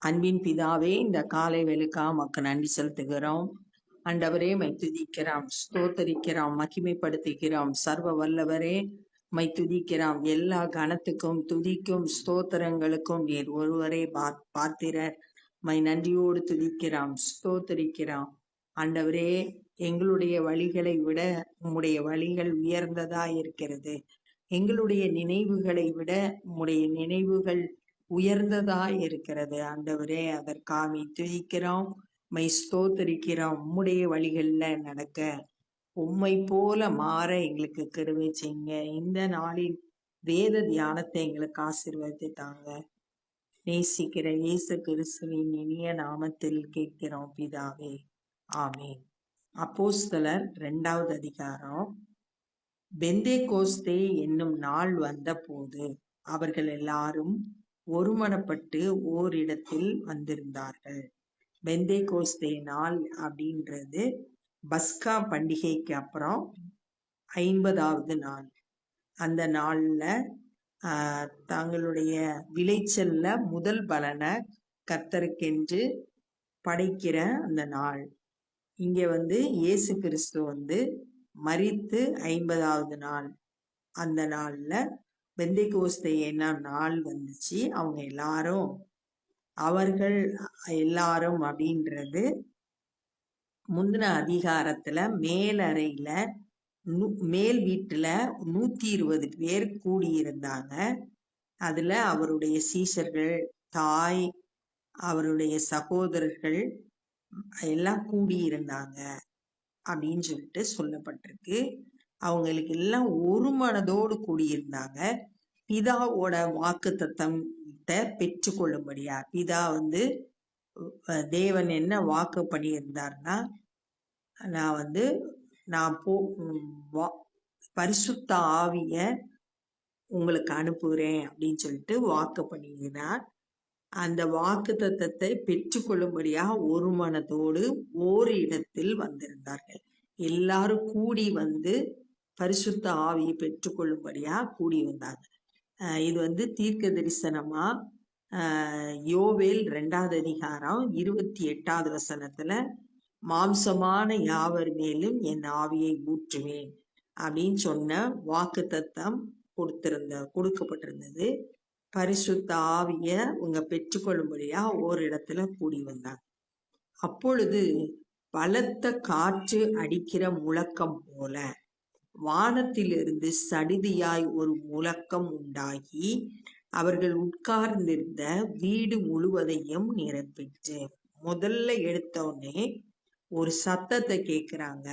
அன்பின் பிதாவே இந்த காலை வெளுக்கா மக்கு நன்றி செலுத்துகிறோம். அண்டவரே மை துதிக்கிறோம் ஸ்தோத்தரிக்கிறோம் மகிமைப்படுத்துகிறோம். சர்வ வல்லவரே மை துதிக்கிறோம். எல்லா கணத்துக்கும் துதிக்கும் ஸ்தோத்திரங்களுக்கும் நீர் ஒருவரே பா- பாத்திரர் மை நன்றியோடு துதிக்கிறோம் ஸ்தோத்தரிக்கிறோம். ஆண்டவரே எங்களுடைய வழிகளை விட உம்முடைய வழிகள் உயர்ந்ததா இருக்கிறது எங்களுடைய நினைவுகளை விட உம்முடைய நினைவுகள் உயர்ந்ததாய் இருக்கிறது. ஆண்டவரே அதற்காக துதிக்கிறோம். மை ஸ்தோத்தரிக்கிறோம். உம்முடைய வழிகள்ல நடக்க. உம்மை போல மாற எங்களுக்கு கருவை செய்யுங்க. இந்த நாளில் வேத தியானத்தை எங்களுக்கு ஆசீர்வதித்து தாங்க நேசிக்கிற இயேசு கிறிஸ்துவின் இனிய நாமத்தில் கேட்கிறோம் பிதாவே. ஆமேன். அப்போஸ்தலர் இரண்டாவது அதிகாரம். பெந்தே கோஸ்தே என்னும் நாள் வந்தபோது அவர்கள் எல்லாரும் ஒருமனப்பட்டு ஓரிடத்தில் வந்திருந்தார்கள். பெந்தே கோஸ்தே நாள் அப்படின்றது பஸ்கா பண்டிகைக்கு அப்புறம் ஐம்பதாவது நாள். அந்த நாளில் தங்களுடைய விளைச்சல்ல முதல் பலனை கத்தருக்கென்று படைக்கிற அந்த நாள். இங்கே வந்து இயேசு கிறிஸ்து வந்து மறித்து ஐம்பதாவது நாள். அந்த நாளில் பெந்தைகோஸ்தே என்ன நாள் வந்துச்சு? அவங்க எல்லாரும் அவர்கள் எல்லாரும் அப்படின்றது முந்தின அதிகாரத்துல மேலறையில நூ- மேல் வீட்டுல நூத்தி இருபது பேர் கூடியிருந்தாங்க. அதுல அவருடைய சீசர்கள் தாய் அவருடைய சகோதரர்கள் எல்லாம் கூடியிருந்தாங்க அப்படின்னு சொல்லிட்டு சொல்லப்பட்டிருக்கு. அவங்களுக்கு எல்லாம் ஒரு மனதோடு கூடியிருந்தாங்க. பிதாவோட வாக்கு தத்தத்தை பெற்றுக்கொள்ளும்படியா பிதா வந்து தேவன் என்ன வாக்கு பண்ணியிருந்தார்னா நான் வந்து நான் போ வா- பரிசுத்த ஆவிய உங்களுக்கு அனுப்புகிறேன் அப்படின்னு சொல்லிட்டு வாக்கு பண்ணியிருந்தார். அந்த வாக்கு தத்தத்தை பெற்றுக்கொள்ளும்படியா ஒரு மனதோடு ஓர் இடத்தில் வந்திருந்தார்கள். எல்லாரும் கூடி வந்து பரிசுத்த ஆவியை பெற்றுக்கொள்ளும்படியா கூடி வந்தாங்க இது வந்து தீர்க்க தரிசனமா? யோவேல் ரெண்டாவது அதிகாரம் இருபத்தி எட்டாவது வசனத்துல மாம்சமான யாவர் மேலும் என் ஆவியை ஊற்றுவேன் அப்படின்னு சொன்ன வாக்கு தத்தம் கொடுத்திருந்த கொடுக்கப்பட்டிருந்தது. பரிசுத்த ஆவிய உங்க பெற்றுக்கொள்ளும்படியா இடத்துல கூடி வந்தாங்க. அப்பொழுது பலத்த காற்று அடிக்கிற முழக்கம் போல வானத்திலிருந்து சடிதியாய் ஒரு முழக்கம் உண்டாகி அவர்கள் உட்கார்ந்திருந்த வீடு முழுவதையும் நிரப்பிற்று. முதல்ல எடுத்தோடனே ஒரு சத்தத்தை கேட்குறாங்க.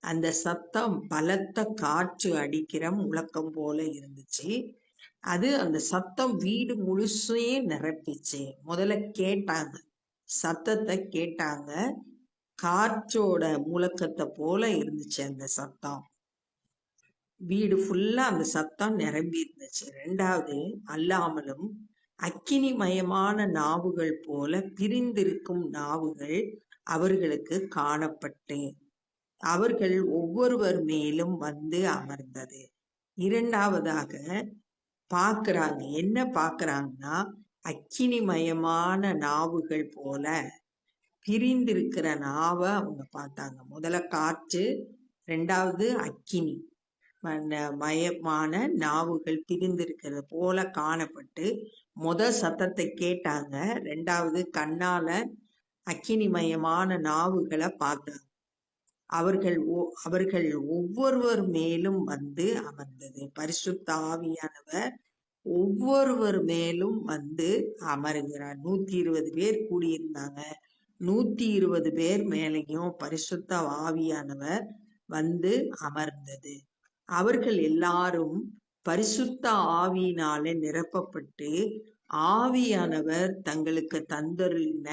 அந்த சத்தம் பலத்த காற்று அடிக்கிற முழக்கம் போல இருந்துச்சு. அது அந்த சத்தம் வீடு முழுசையும் நிரப்பிச்சு. முதல்ல கேட்டாங்க. சத்தத்தை கேட்டாங்க. காற்றோட முழக்கத்தை போல இருந்துச்சு அந்த சத்தம். வீடு ஃபுல்லாக அந்த சத்தம் நிரம்பி இருந்துச்சு. ரெண்டாவது அல்லாமலும் அக்கினி மயமான நாவுகள் போல பிரிந்திருக்கும் நாவுகள் அவர்களுக்கு காணப்பட்டு அவர்கள் ஒவ்வொருவர் மேலும் வந்து அமர்ந்தது. இரண்டாவதாக பார்க்கறாங்க. என்ன பார்க்கறாங்கன்னா அக்கினிமயமான நாவுகள் போல பிரிந்திருக்கிற நாவை அவங்க பார்த்தாங்க. முதல்ல காற்று ரெண்டாவது அக்கினி. மயமான நாவுகள் பிரிந்திருக்கிறது போல காணப்பட்டு முத சத்தத்தை கேட்டாங்க. ரெண்டாவது கண்ணால அக்கினிமயமான நாவுகளை பார்த்தாங்க. அவர்கள் ஒ- அவர்கள் ஒவ்வொருவர் மேலும் வந்து அமர்ந்தது. பரிசுத்த ஆவியானவர் ஒவ்வொருவர் மேலும் வந்து அமருகிறார். நூத்தி இருபது பேர் கூடியிருந்தாங்க. நூத்தி இருபது பேர் மேலேயும் பரிசுத்த ஆவியானவர் வந்து அமர்ந்தது. அவர்கள் எல்லாரும் பரிசுத்த ஆவியினாலே நிரப்பப்பட்டு ஆவியானவர் தங்களுக்கு தந்தருளின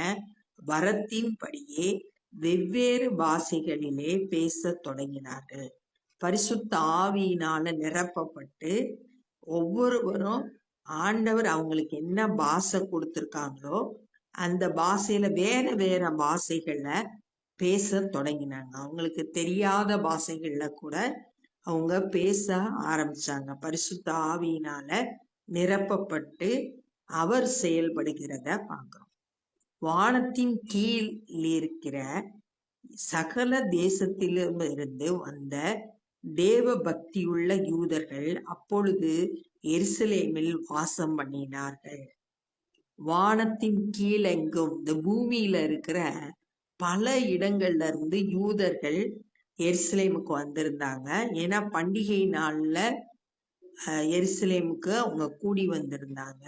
வரத்தின்படியே வெவ்வேறு பாஷைகளிலே பேசத் தொடங்கினார்கள். பரிசுத்த ஆவியினால நிரப்பப்பட்டு ஒவ்வொருவரும் ஆண்டவர் அவங்களுக்கு என்ன பாஷை கொடுத்துருக்காங்களோ அந்த பாஷையில வேற வேற பாஷைகள்ல பேச தொடங்கினாங்க. அவங்களுக்கு தெரியாத பாஷைகள்ல கூட அவங்க பேச ஆரம்பிச்சாங்க. பரிசுத்த ஆவியினால நிரப்பப்பட்டு அவர் செயல்படுகிறத பார்க்கிறோம். வானத்தின் கீழ் இருக்கிற சகல தேசத்திலும் இருந்து வந்த தேவ பக்தியுள்ள யூதர்கள் அப்பொழுது எருசலேமில் வாசம் பண்ணினார்கள். வானத்தின் கீழெங்கும் இந்த பூமியில இருக்கிற பல இடங்கள்ல இருந்து யூதர்கள் எருசலேமுக்கு வந்திருந்தாங்க. ஏன்னா பண்டிகை நாளில் எருசலேமுக்கு அவங்க கூடி வந்திருந்தாங்க.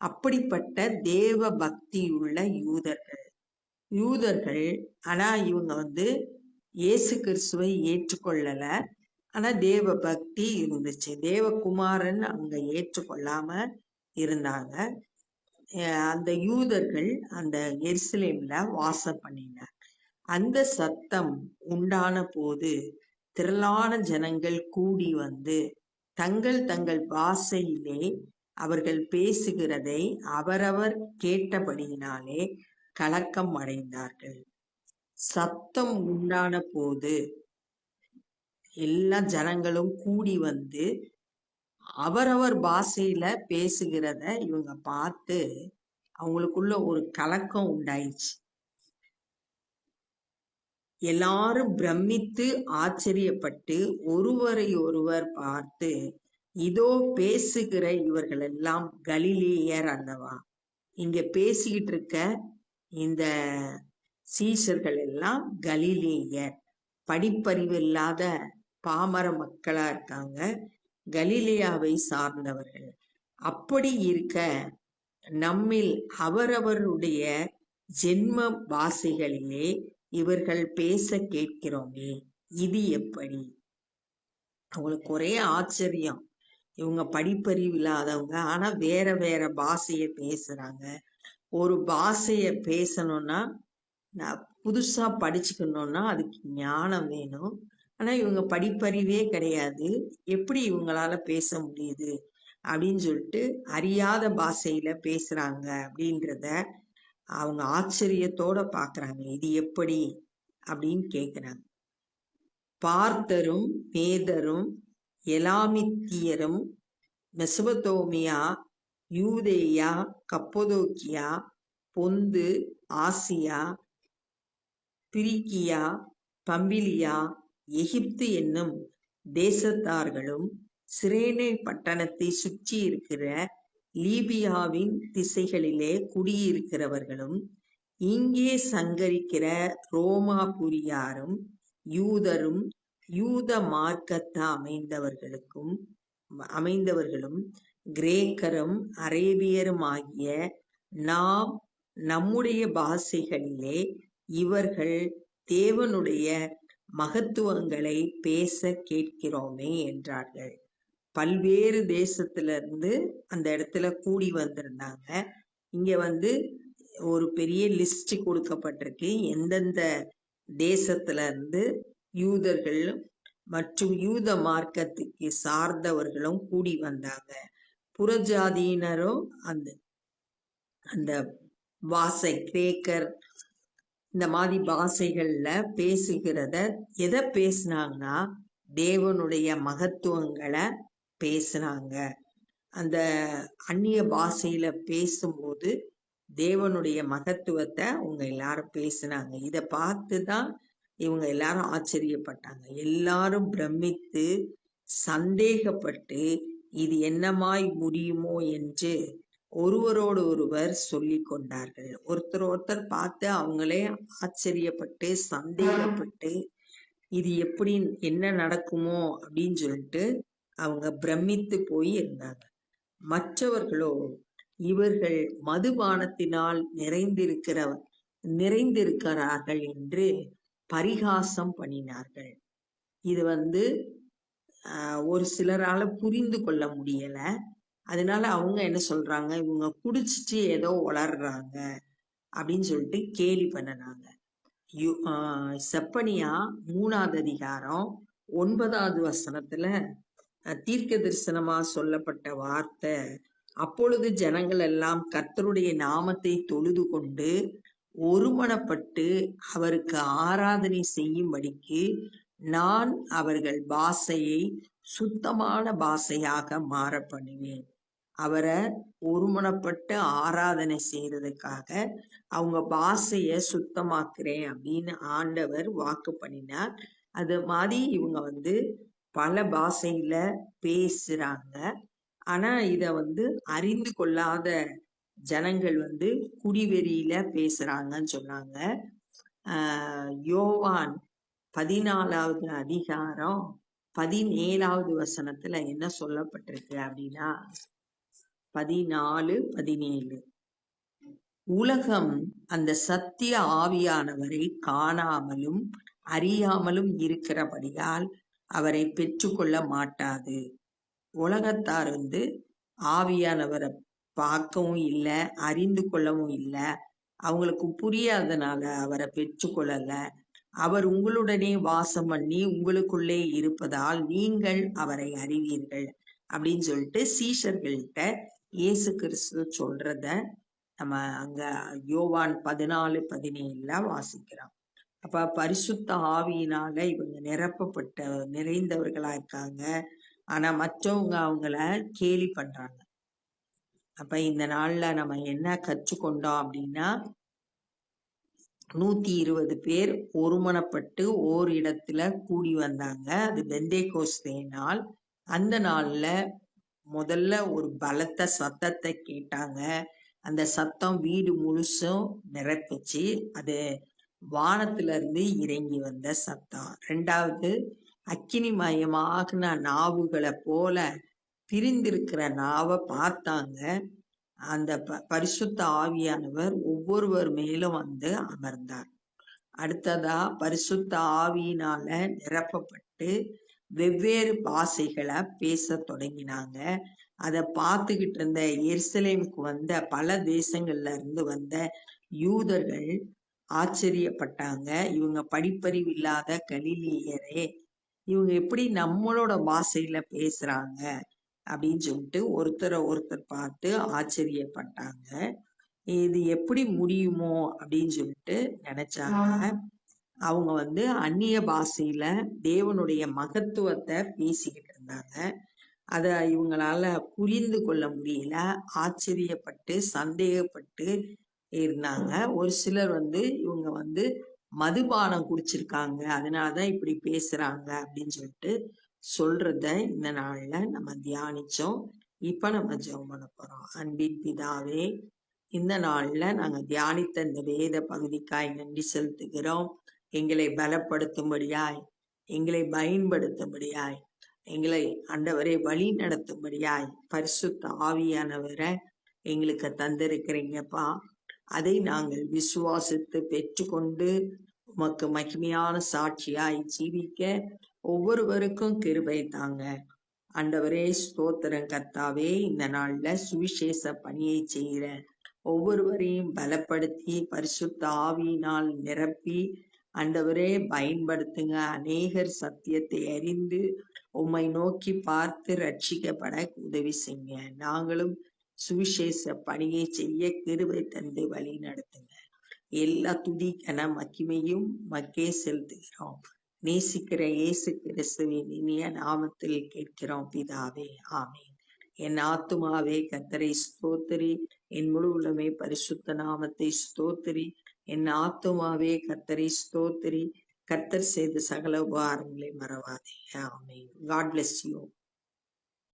அப்படிப்பட்ட தேவ பக்தி உள்ள யூதர்கள். யூதர்கள் ஆனால் இவங்க வந்து இயேசு கிறிஸ்துவை ஏற்றுக்கொள்ளல. ஆனால் தேவ பக்தி இருந்துச்சு. தேவகுமாரன் அங்கே ஏற்றுக்கொள்ளாம இருந்தாங்க. அந்த யூதர்கள் அந்த எருசலேம்ல வாசம் பண்ணினார் அந்த சத்தம் உண்டான போது திரளான ஜனங்கள் கூடி வந்து தங்கள் தங்கள் பாஷையிலே அவர்கள் பேசுகிறதை அவரவர் கேட்டபடியினாலே கலக்கம் அடைந்தார்கள். சத்தம் உண்டான போது எல்லா ஜனங்களும் கூடி வந்து அவரவர் பாஷையில பேசுகிறத இவங்க பார்த்து அவங்களுக்குள்ள ஒரு கலக்கம் உண்டாயிடுச்சு. எல்லாரும் பிரமித்து ஆச்சரியப்பட்டு ஒருவரை ஒருவர் பார்த்து இதோ பேசுகிற இவர்கள் எல்லாம் கலிலேயர் அல்லவா? இங்க பேசிக்கிட்டு இருக்க இந்த சீஷர்கள் எல்லாம் கலிலேயர். படிப்பறிவு இல்லாத பாமர மக்களா இருக்காங்க கலிலேயாவை சார்ந்தவர்கள். அப்படி இருக்க நம்மில் அவரவருடைய ஜென்ம பாஷைகளிலே இவர்கள் பேச கேட்கிறோமே இது எப்படி? அவங்களுக்கு ஒரே ஆச்சரியம். இவங்க படிப்பறிவு இல்லாதவங்க ஆனா வேற வேற பாஷைய பேசுறாங்க. ஒரு பாஷைய பேசணும்னா நான் புதுசா படிச்சுக்கணும்னா அதுக்கு ஞானம் வேணும். ஆனா இவங்க படிப்பறிவே கிடையாது. எப்படி இவங்களால பேச முடியுது? அப்படின்னு சொல்லிட்டு அறியாத பாஷையில பேசுறாங்க அப்படின்றத அவங்க ஆச்சரியத்தோட பார்க்குறாங்க இது எப்படி? அப்படின்னு கேட்குறாங்க பார்த்தரும் மேதரும் எலாமித்தியரும் மெசபதோமியா யூதேயா கப்பதோக்கியா பொந்து ஆசியா பிரிக்கியா பம்பிலியா எகிப்து என்னும் தேசத்தார்களும் சிரேனை பட்டணத்தை சுற்றி இருக்கிற லீபியாவின் திசைகளிலே குடியிருக்கிறவர்களும் இங்கே சங்கரிக்கிற ரோமாபுரியாரும் யூதரும் யூத மார்க்கத்தா அமைந்தவர்களுக்கும் அமைந்தவர்களும் கிரேக்கரும் அரேபியரும் ஆகிய நாம் நம்முடைய பாஷைகளிலே இவர்கள் தேவனுடைய மகத்துவங்களை பேச கேட்கிறோமே என்றார்கள். பல்வேறு தேசத்துல இருந்து அந்த இடத்துல கூடி வந்திருந்தாங்க. இங்க வந்து ஒரு பெரிய லிஸ்ட் கொடுக்கப்பட்டிருக்கு. எந்தெந்த தேசத்துல இருந்து யூதர்கள் மற்றும் யூத மார்க்கத்துக்கு சார்ந்தவர்களும் கூடி வந்தாங்க. புறஜாதியினரும் அந்த அந்த பாஷை கிரேக்கர் இந்த மாதிரி பாசைகள்ல பேசுகிறத எதை பேசுனாங்கன்னா தேவனுடைய மகத்துவங்களை பேசுனாங்க. அந்த அந்நிய பாஷையில பேசும்போது தேவனுடைய மகத்துவத்தை அவங்க எல்லாரும் பேசுனாங்க. இதை பார்த்து தான் இவங்க எல்லாரும் ஆச்சரியப்பட்டாங்க. எல்லாரும் பிரமித்து சந்தேகப்பட்டு இது என்னமாய் முடியுமோ என்று ஒருவரோடு ஒருவர் சொல்லி கொண்டார்கள். ஒருத்தர் ஒருத்தர் பார்த்து அவங்களே ஆச்சரியப்பட்டு சந்தேகப்பட்டு இது எப்படி என்ன நடக்குமோ அப்படின்னு சொல்லிட்டு அவங்க பிரமித்து போய் இருந்தாங்க. மற்றவர்களோ இவர்கள் மதுபானத்தினால் நிறைந்திருக்கிற நிறைந்திருக்கிறார்கள் என்று பரிகாசம் பண்ணினார்கள். இது வந்து ஆஹ், ஒரு சிலரால புரிந்து கொள்ள முடியல. அதனால அவங்க என்ன சொல்றாங்க இவங்க குடிச்சிட்டு ஏதோ வளர்றாங்க அப்படின்னு சொல்லிட்டு கேலி பண்ணினாங்க. யு- ஆஹ், செப்பனியா மூணாவது அதிகாரம் ஒன்பதாவது வசனத்துல தீர்க்க தரிசனமா சொல்லப்பட்ட வார்த்தை. அப்பொழுது ஜனங்கள் எல்லாம் கர்த்தருடைய நாமத்தை தொழுது கொண்டு ஒருமனப்பட்டு அவருக்கு ஆராதனை செய்யும்படிக்கு நான் அவர்கள் பாஷையை சுத்தமான பாஷையாக மாற பண்ணுவேன் அவரை ஒருமனப்பட்டு ஆராதனை செய்யறதுக்காக அவங்க பாசைய சுத்தமாக்குறேன் அப்படின்னு ஆண்டவர் வாக்கு பண்ணினார். அது மாதிரி இவங்க வந்து பல பாஷையில பேசுறாங்க. ஆனா இத வந்து அறிந்து கொள்ளாத ஜனங்கள் வந்து குடிவெறியில பேசுறாங்கன்னு சொன்னாங்க. ஆஹ் யோவான் பதினாலாவது அதிகாரம் பதினேழாவது வசனத்துல என்ன சொல்லப்பட்டிருக்கு அப்படின்னா பதினாலு பதினேழு. உலகம் அந்த சத்திய ஆவியானவரை காணாமலும் அறியாமலும் இருக்கிறபடியால் அவரை பெற்றுக்கொள்ள மாட்டாது. உலகத்தார் வந்து ஆவியானவரை பார்க்கவும் இல்லை அறிந்து கொள்ளவும் இல்லை. அவங்களுக்கு புரியாதனால அவரை பெற்றுக்கொள்ளல. அவர் உங்களுடனே வாசம் பண்ணி உங்களுக்குள்ளே இருப்பதால் நீங்கள் அவரை அறிவீர்கள் அப்படின்னு சொல்லிட்டு சீஷர்கள்ட்ட இயேசு கிறிஸ்து சொல்றத நம்ம அங்க யோவான் பதினாலு பதினேழுல வாசிக்கிறோம். அப்ப பரிசுத்த ஆவியினால இவங்க நிரப்பப்பட்ட நிறைந்தவர்களா இருக்காங்க. ஆனா மற்றவங்க அவங்கள கேலி பண்றாங்க. அப்ப இந்த நாள்ல நம்ம என்ன கற்றுக்கொண்டோம் அப்படின்னா நூத்தி இருபது பேர் ஒருமனப்பட்டு ஓர் இடத்துல கூடி வந்தாங்க. அது பெந்தே கோஸ்தே நாள். அந்த நாள்ல முதல்ல ஒரு பலத்த சத்தத்தை கேட்டாங்க. அந்த சத்தம் வீடு முழுசும் நிரப்பிச்சு அது வானத்துல இருந்து இறங்கி வந்த சத்தம். ரெண்டாவது அக்கினி மயமாகின நாவுகளை போல பிரிந்திருக்கிற நாவை பார்த்தாங்க. அந்த ப பரிசுத்த ஆவியானவர் ஒவ்வொருவர் மேலும் வந்து அமர்ந்தார். அடுத்ததா பரிசுத்த ஆவியினால நிரப்பப்பட்டு வெவ்வேறு பாஷைகளை பேச தொடங்கினாங்க. அதை பார்த்துக்கிட்டு இருந்த எருசலேமுக்கு வந்த பல தேசங்கள்ல இருந்து வந்த யூதர்கள் ஆச்சரியப்பட்டாங்க. இவங்க படிப்பறிவு இல்லாத கலிலியரே இவங்க எப்படி நம்மளோட பாஷையில பேசுறாங்க அப்படின்னு சொல்லிட்டு ஒருத்தரை ஒருத்தர் பார்த்து ஆச்சரியப்பட்டாங்க. இது எப்படி முடியுமோ அப்படின்னு சொல்லிட்டு நினைச்சாங்க. அவங்க வந்து அந்நிய பாஷையில தேவனுடைய மகத்துவத்தை பேசிக்கிட்டு இருந்தாங்க. அத இவங்களால புரிந்து கொள்ள முடியல. ஆச்சரியப்பட்டு சந்தேகப்பட்டு இருந்தாங்க ஒரு சிலர் வந்து இவங்க வந்து மதுபானம் குடிச்சிருக்காங்க. அதனாலதான் இப்படி பேசுறாங்க அப்படின்னு சொல்லிட்டு சொல்றத இந்த நாள்ல நம்ம தியானிச்சோம். இப்ப நம்ம ஜெபம் பண்ண போறோம். அன்பின் பிதாவே இந்த நாள்ல நாங்க தியானித்த இந்த வேத பகுதிக்காய் நன்றி செலுத்துகிறோம். எங்களை பலப்படுத்தும்படியாய் எங்களை பயன்படுத்தும்படியாய் எங்களை அண்டவரை வழி நடத்தும்படியாய் பரிசுத்த ஆவியானவரை எங்களுக்கு தந்திருக்கிறீங்கப்பா. அதை நாங்கள் விசுவாசித்து பெற்றுக்கொண்டு உமக்கு மகிமையான சாட்சியாய் ஜீவிக்க ஒவ்வொருவருக்கும் கிருபை தாங்க. ஆண்டவரே ஸ்தோத்திரம் கர்த்தாவே இந்த நாள்ல சுவிசேஷ பணியை செய்கிற ஒவ்வொருவரையும் பலப்படுத்தி பரிசுத்த ஆவியினால் நிரப்பி ஆண்டவரே பயன்படுத்துங்க. அநேகர் சத்தியத்தை அறிந்து உம்மை நோக்கி பார்த்து ரட்சிக்கப்பட உதவி செய்யுங்க. நாங்களும் சுவிசேஷ பணியை செய்ய கிருபை தந்து வழி நடத்துங்க எல்லா துதி கன மகிமையும் மக்கே செலுத்துகிறோம். நேசிக்கிற இயேசு கிறிஸ்துவின் இனிய நாமத்தில் கேட்கிறோம் பிதாவே ஆமீன். என் ஆத்துமாவே கத்தரை ஸ்தோத்திரி. என் முழு உள்ளமே பரிசுத்த நாமத்தை ஸ்தோத்திரி. என் ஆத்துமாவே கத்தரை ஸ்தோத்திரி. கத்தர் செய்த சகல உபகாரங்களை மறவாதே. ஆமீன். God bless you